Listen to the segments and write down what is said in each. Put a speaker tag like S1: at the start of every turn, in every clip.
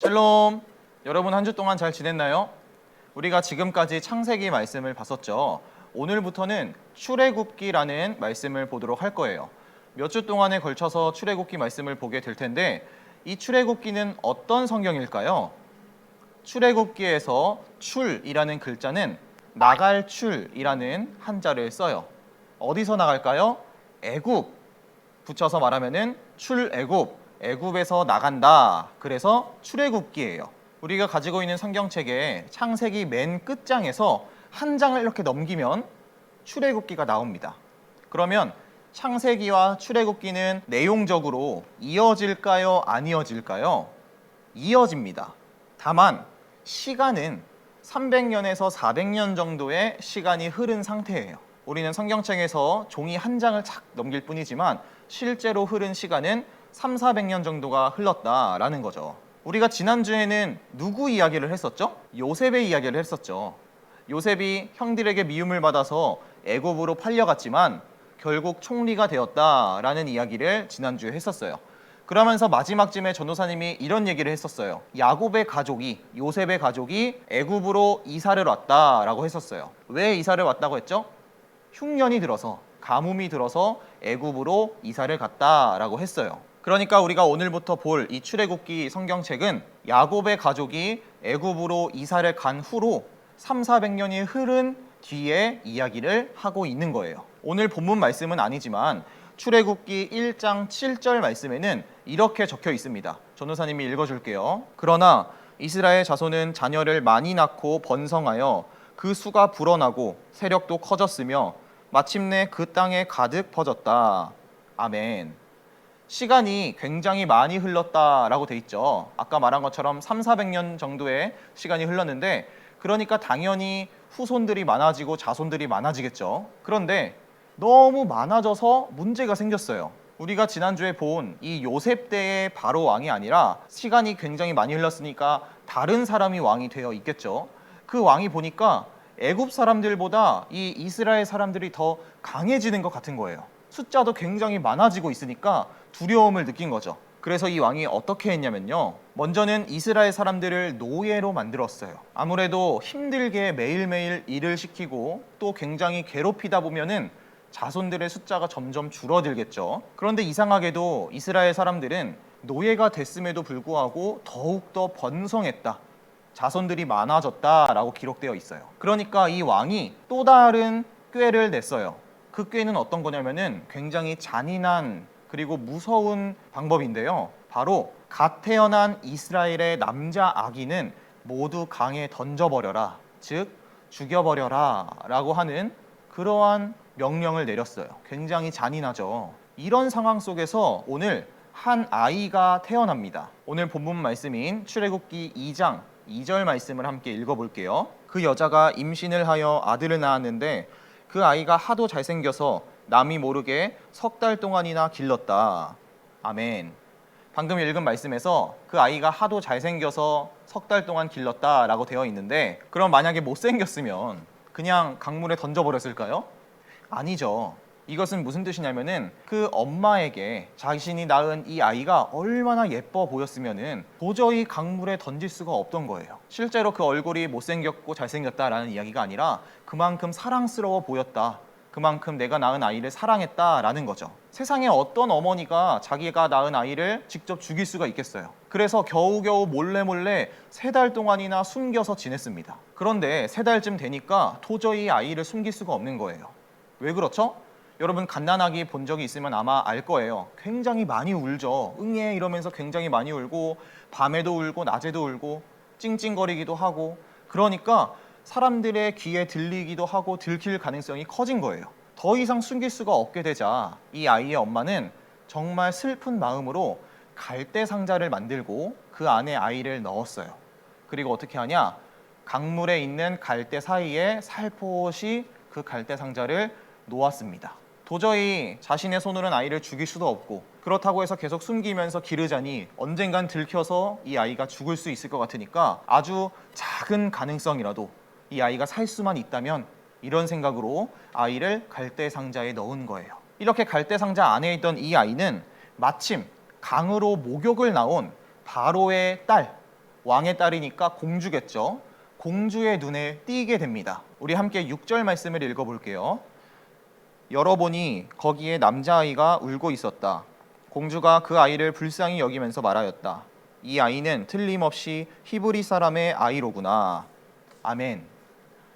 S1: 샬롬. 여러분 한 주 동안 잘 지냈나요? 우리가 지금까지 창세기 말씀을 봤었죠. 오늘부터는 출애굽기라는 말씀을 보도록 할 거예요. 몇 주 동안에 걸쳐서 출애굽기 말씀을 보게 될 텐데 이 출애굽기는 어떤 성경일까요? 출애굽기에서 출이라는 글자는 나갈 출이라는 한자를 써요. 어디서 나갈까요? 애굽 붙여서 말하면은 출애굽 애굽에서 나간다. 그래서 출애굽기예요. 우리가 가지고 있는 성경책에 창세기 맨 끝장에서 한 장을 이렇게 넘기면 출애굽기가 나옵니다. 그러면 창세기와 출애굽기는 내용적으로 이어질까요? 안 이어질까요? 이어집니다. 다만 시간은 300년에서 400년 정도의 시간이 흐른 상태예요. 우리는 성경책에서 종이 한 장을 착 넘길 뿐이지만 실제로 흐른 시간은 3, 400년 정도가 흘렀다라는 거죠. 우리가 지난주에는 누구 이야기를 했었죠? 요셉의 이야기를 했었죠. 요셉이 형들에게 미움을 받아서 애굽으로 팔려갔지만 결국 총리가 되었다라는 이야기를 지난주에 했었어요. 그러면서 마지막쯤에 전도사님이 이런 얘기를 했었어요. 야곱의 가족이 요셉의 가족이 애굽으로 이사를 왔다라고 했었어요. 왜 이사를 왔다고 했죠? 흉년이 들어서 가뭄이 들어서 애굽으로 이사를 갔다라고 했어요. 그러니까 우리가 오늘부터 볼 이 출애굽기 성경책은 야곱의 가족이 애굽으로 이사를 간 후로 3, 400년이 흐른 뒤에 이야기를 하고 있는 거예요. 오늘 본문 말씀은 아니지만 출애굽기 1장 7절 말씀에는 이렇게 적혀 있습니다. 전도사님이 읽어 줄게요. 그러나 이스라엘 자손은 자녀를 많이 낳고 번성하여 그 수가 불어나고 세력도 커졌으며 마침내 그 땅에 가득 퍼졌다. 아멘. 시간이 굉장히 많이 흘렀다라고 돼 있죠. 아까 말한 것처럼 3, 400년 정도의 시간이 흘렀는데 그러니까 당연히 후손들이 많아지고 자손들이 많아지겠죠. 그런데 너무 많아져서 문제가 생겼어요. 우리가 지난주에 본 이 요셉 때의 바로 왕이 아니라 시간이 굉장히 많이 흘렀으니까 다른 사람이 왕이 되어 있겠죠. 그 왕이 보니까 애굽 사람들보다 이 이스라엘 사람들이 더 강해지는 것 같은 거예요. 숫자도 굉장히 많아지고 있으니까 두려움을 느낀 거죠. 그래서 이 왕이 어떻게 했냐면요. 먼저는 이스라엘 사람들을 노예로 만들었어요. 아무래도 힘들게 매일매일 일을 시키고 또 굉장히 괴롭히다 보면은 자손들의 숫자가 점점 줄어들겠죠. 그런데 이상하게도 이스라엘 사람들은 노예가 됐음에도 불구하고 더욱더 번성했다. 자손들이 많아졌다라고 기록되어 있어요. 그러니까 이 왕이 또 다른 꾀를 냈어요. 그 꾀는 어떤 거냐면은 굉장히 잔인한 그리고 무서운 방법인데요. 바로 갓 태어난 이스라엘의 남자 아기는 모두 강에 던져버려라. 즉, 죽여버려라. 라고 하는 그러한 명령을 내렸어요. 굉장히 잔인하죠. 이런 상황 속에서 오늘 한 아이가 태어납니다. 오늘 본문 말씀인 출애굽기 2장 2절 말씀을 함께 읽어볼게요. 그 여자가 임신을 하여 아들을 낳았는데 그 아이가 하도 잘생겨서 남이 모르게 석 달 동안이나 길렀다. 아멘. 방금 읽은 말씀에서 그 아이가 하도 잘생겨서 석 달 동안 길렀다라고 되어 있는데 그럼 만약에 못생겼으면 그냥 강물에 던져버렸을까요? 아니죠. 이것은 무슨 뜻이냐면은 그 엄마에게 자신이 낳은 이 아이가 얼마나 예뻐 보였으면은 도저히 강물에 던질 수가 없던 거예요. 실제로 그 얼굴이 못생겼고 잘생겼다라는 이야기가 아니라 그만큼 사랑스러워 보였다. 그만큼 내가 낳은 아이를 사랑했다라는 거죠. 세상에 어떤 어머니가 자기가 낳은 아이를 직접 죽일 수가 있겠어요. 그래서 겨우겨우 몰래 몰래 세 달 동안이나 숨겨서 지냈습니다. 그런데 세 달쯤 되니까 도저히 아이를 숨길 수가 없는 거예요. 왜 그렇죠? 여러분 갓난아기 본 적이 있으면 아마 알 거예요. 굉장히 많이 울죠. 응애 이러면서 굉장히 많이 울고 밤에도 울고 낮에도 울고 찡찡거리기도 하고 그러니까 사람들의 귀에 들리기도 하고 들킬 가능성이 커진 거예요. 더 이상 숨길 수가 없게 되자 이 아이의 엄마는 정말 슬픈 마음으로 갈대 상자를 만들고 그 안에 아이를 넣었어요. 그리고 어떻게 하냐? 강물에 있는 갈대 사이에 살포시 그 갈대 상자를 놓았습니다. 도저히 자신의 손으로는 아이를 죽일 수도 없고 그렇다고 해서 계속 숨기면서 기르자니 언젠간 들켜서 이 아이가 죽을 수 있을 것 같으니까 아주 작은 가능성이라도 이 아이가 살 수만 있다면 이런 생각으로 아이를 갈대 상자에 넣은 거예요. 이렇게 갈대 상자 안에 있던 이 아이는 마침 강으로 목욕을 나온 바로의 딸, 왕의 딸이니까 공주겠죠. 공주의 눈에 띄게 됩니다. 우리 함께 6절 말씀을 읽어볼게요. 열어보니 거기에 남자아이가 울고 있었다. 공주가 그 아이를 불쌍히 여기면서 말하였다. 이 아이는 틀림없이 히브리 사람의 아이로구나. 아멘.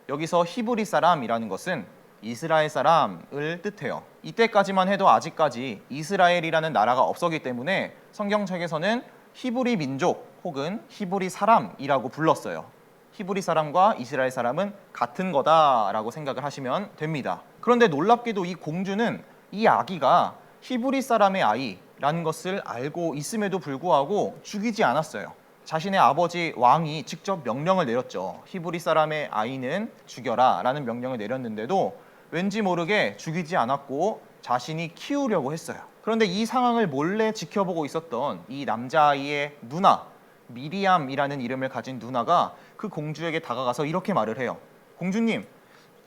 S1: 여기서 히브리 사람이라는 것은 이스라엘 사람을 뜻해요. 이때까지만 해도 아직까지 이스라엘이라는 나라가 없었기 때문에 성경책에서는 히브리 민족 혹은 히브리 사람이라고 불렀어요. 히브리 사람과 이스라엘 사람은 같은 거다라고 생각을 하시면 됩니다. 그런데 놀랍게도 이 공주는 이 아기가 히브리 사람의 아이라는 것을 알고 있음에도 불구하고 죽이지 않았어요. 자신의 아버지 왕이 직접 명령을 내렸죠. 히브리 사람의 아이는 죽여라 라는 명령을 내렸는데도 왠지 모르게 죽이지 않았고 자신이 키우려고 했어요. 그런데 이 상황을 몰래 지켜보고 있었던 이 남자아이의 누나 미리암이라는 이름을 가진 누나가 그 공주에게 다가가서 이렇게 말을 해요. 공주님,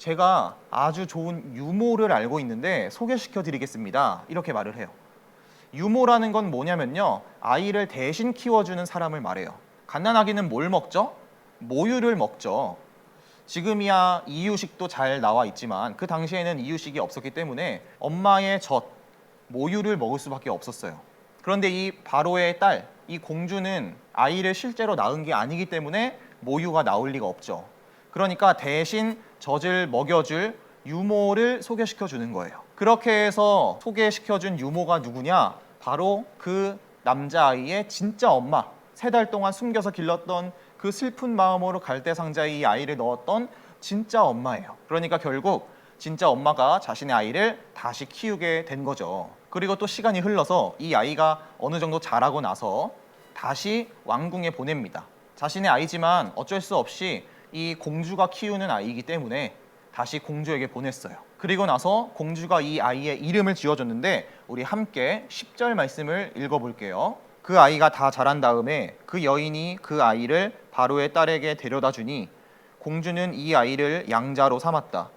S1: 제가 아주 좋은 유모를 알고 있는데 소개시켜 드리겠습니다. 이렇게 말을 해요. 유모라는 건 뭐냐면요. 아이를 대신 키워주는 사람을 말해요. 갓난아기는 뭘 먹죠? 모유를 먹죠. 지금이야 이유식도 잘 나와 있지만 그 당시에는 이유식이 없었기 때문에 엄마의 젖, 모유를 먹을 수밖에 없었어요. 그런데 이 바로의 딸, 이 공주는 아이를 실제로 낳은 게 아니기 때문에 모유가 나올 리가 없죠. 그러니까 대신 젖을 먹여줄 유모를 소개시켜 주는 거예요. 그렇게 해서 소개시켜 준 유모가 누구냐? 바로 그 남자아이의 진짜 엄마. 세 달 동안 숨겨서 길렀던 그 슬픈 마음으로 갈대 상자에 이 아이를 넣었던 진짜 엄마예요. 그러니까 결국 진짜 엄마가 자신의 아이를 다시 키우게 된 거죠. 그리고 또 시간이 흘러서 이 아이가 어느 정도 자라고 나서 다시 왕궁에 보냅니다. 자신의 아이지만 어쩔 수 없이 이 공주가 키우는 아이이기 때문에 다시 공주에게 보냈어요. 그리고 나서 공주가 이 아이의 이름을 지어줬는데 우리 함께 10절 말씀을 읽어볼게요. 그 아이가 다 자란 다음에 그 여인이 그 아이를 바로의 딸에게 데려다 주니 공주는 이 아이를 양자로 삼았다.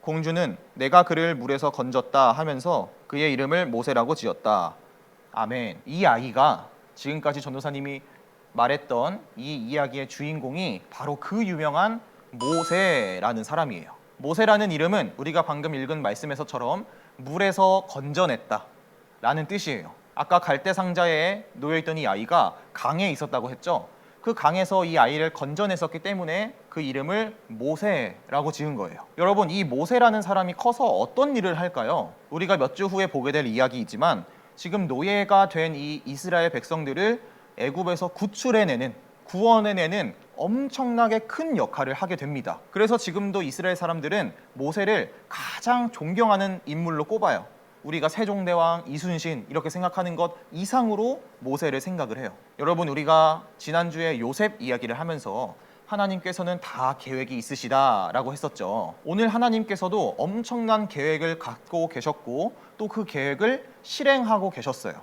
S1: 공주는 내가 그를 물에서 건졌다 하면서 그의 이름을 모세라고 지었다. 아멘. 이 아이가 지금까지 전도사님이 말했던 이 이야기의 주인공이 바로 그 유명한 모세라는 사람이에요. 모세라는 이름은 우리가 방금 읽은 말씀에서처럼 물에서 건져냈다 라는 뜻이에요. 아까 갈대 상자에 놓여 있던 이 아이가 강에 있었다고 했죠. 그 강에서 이 아이를 건져냈었기 때문에 그 이름을 모세라고 지은 거예요. 여러분, 이 모세라는 사람이 커서 어떤 일을 할까요? 우리가 몇 주 후에 보게 될 이야기이지만 지금 노예가 된 이 이스라엘 백성들을 애굽에서 구출해내는 구원해내는 엄청나게 큰 역할을 하게 됩니다. 그래서 지금도 이스라엘 사람들은 모세를 가장 존경하는 인물로 꼽아요. 우리가 세종대왕, 이순신 이렇게 생각하는 것 이상으로 모세를 생각을 해요. 여러분 우리가 지난주에 요셉 이야기를 하면서 하나님께서는 다 계획이 있으시다라고 했었죠. 오늘 하나님께서도 엄청난 계획을 갖고 계셨고 또 그 계획을 실행하고 계셨어요.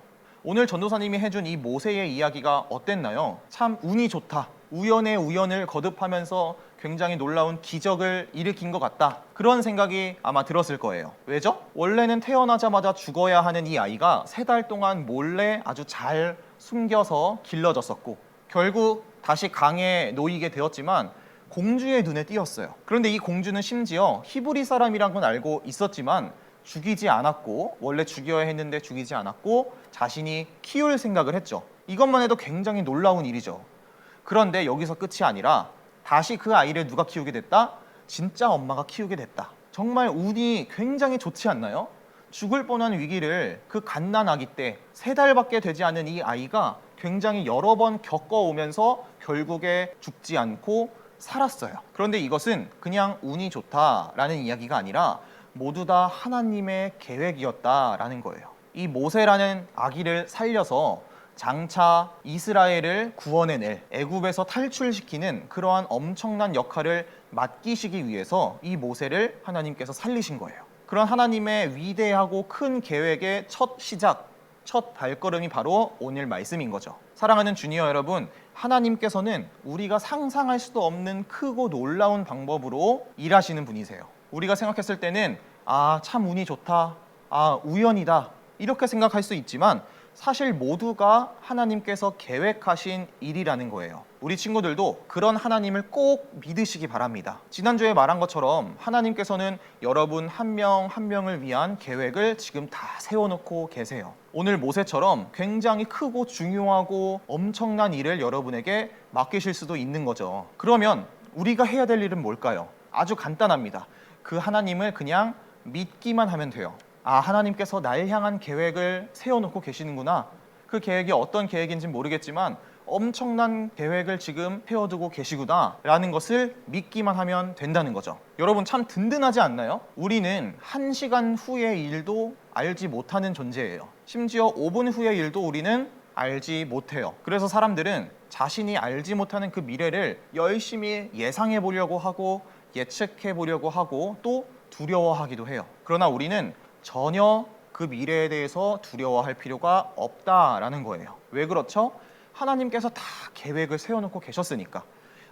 S1: 오늘 전도사님이 해준 이 모세의 이야기가 어땠나요? 참 운이 좋다. 우연의 우연을 거듭하면서 굉장히 놀라운 기적을 일으킨 것 같다. 그런 생각이 아마 들었을 거예요. 왜죠? 원래는 태어나자마자 죽어야 하는 이 아이가 세 달 동안 몰래 아주 잘 숨겨서 길러졌었고 결국 다시 강에 놓이게 되었지만 공주의 눈에 띄었어요. 그런데 이 공주는 심지어 히브리 사람이란 건 알고 있었지만 죽이지 않았고 원래 죽여야 했는데 죽이지 않았고 자신이 키울 생각을 했죠. 이것만 해도 굉장히 놀라운 일이죠. 그런데 여기서 끝이 아니라 다시 그 아이를 누가 키우게 됐다? 진짜 엄마가 키우게 됐다. 정말 운이 굉장히 좋지 않나요? 죽을 뻔한 위기를 그 갓난아기 때 세 달밖에 되지 않은 이 아이가 굉장히 여러 번 겪어오면서 결국에 죽지 않고 살았어요. 그런데 이것은 그냥 운이 좋다라는 이야기가 아니라 모두 다 하나님의 계획이었다라는 거예요. 이 모세라는 아기를 살려서 장차 이스라엘을 구원해낼 애굽에서 탈출시키는 그러한 엄청난 역할을 맡기시기 위해서 이 모세를 하나님께서 살리신 거예요. 그런 하나님의 위대하고 큰 계획의 첫 시작, 첫 발걸음이 바로 오늘 말씀인 거죠. 사랑하는 주니어 여러분, 하나님께서는 우리가 상상할 수도 없는 크고 놀라운 방법으로 일하시는 분이세요. 우리가 생각했을 때는 아, 참 운이 좋다. 아, 우연이다. 이렇게 생각할 수 있지만 사실 모두가 하나님께서 계획하신 일이라는 거예요. 우리 친구들도 그런 하나님을 꼭 믿으시기 바랍니다. 지난주에 말한 것처럼 하나님께서는 여러분 한명한 명을 위한 계획을 지금 다 세워놓고 계세요. 오늘 모세처럼 굉장히 크고 중요하고 엄청난 일을 여러분에게 맡기실 수도 있는 거죠. 그러면 우리가 해야 될 일은 뭘까요? 아주 간단합니다. 그 하나님을 그냥 믿기만 하면 돼요. 아, 하나님께서 날 향한 계획을 세워놓고 계시는구나. 그 계획이 어떤 계획인지 모르겠지만 엄청난 계획을 지금 세워두고 계시구나 라는 것을 믿기만 하면 된다는 거죠. 여러분 참 든든하지 않나요? 우리는 한 시간 후의 일도 알지 못하는 존재예요. 심지어 5분 후의 일도 우리는 알지 못해요. 그래서 사람들은 자신이 알지 못하는 그 미래를 열심히 예상해 보려고 하고 예측해 보려고 하고 또 두려워하기도 해요. 그러나 우리는 전혀 그 미래에 대해서 두려워할 필요가 없다라는 거예요. 왜 그렇죠? 하나님께서 다 계획을 세워놓고 계셨으니까.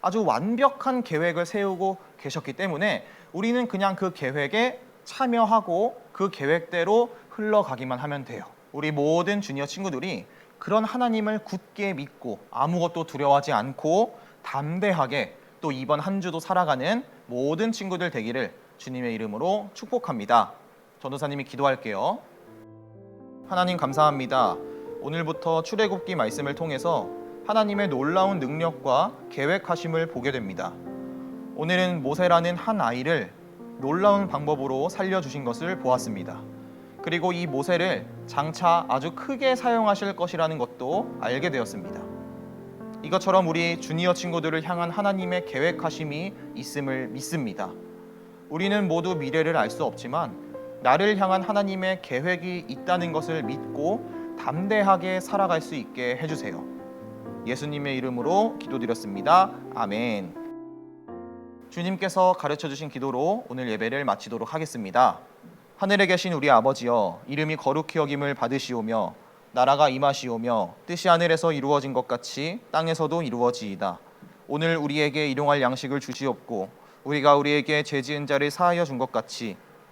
S1: 아주 완벽한 계획을 세우고 계셨기 때문에 우리는 그냥 그 계획에 참여하고 그 계획대로 흘러가기만 하면 돼요. 우리 모든 주니어 친구들이 그런 하나님을 굳게 믿고 아무것도 두려워하지 않고 담대하게 또 이번 한 주도 살아가는 모든 친구들 되기를 주님의 이름으로 축복합니다. 전도사님이 기도할게요. 하나님 감사합니다. 오늘부터 출애굽기 말씀을 통해서 하나님의 놀라운 능력과 계획하심을 보게 됩니다. 오늘은 모세라는 한 아이를 놀라운 방법으로 살려주신 것을 보았습니다. 그리고 이 모세를 장차 아주 크게 사용하실 것이라는 것도 알게 되었습니다. 이것처럼 우리 주니어 친구들을 향한 하나님의 계획하심이 있음을 믿습니다. 우리는 모두 미래를 알 수 없지만 나를 향한 하나님의 계획이 있다는 것을 믿고 담대하게 살아갈 수 있게 해주세요. 예수님의 이름으로 기도드렸습니다. 아멘. 주님께서 가르쳐 주신 기도로 오늘 예배를 마치도록 하겠습니다. 하늘에 계신 우리 아버지여 이름이 거룩히 여김을 받으시오며 나라가 임하시오며 뜻이 하늘에서 이루어진 것 같이 땅에서도 이루어지이다. 오늘 우리에게 일용할 양식을 주시옵고 우리가 우리에게 죄 지은 자를 사하여 준 것 같이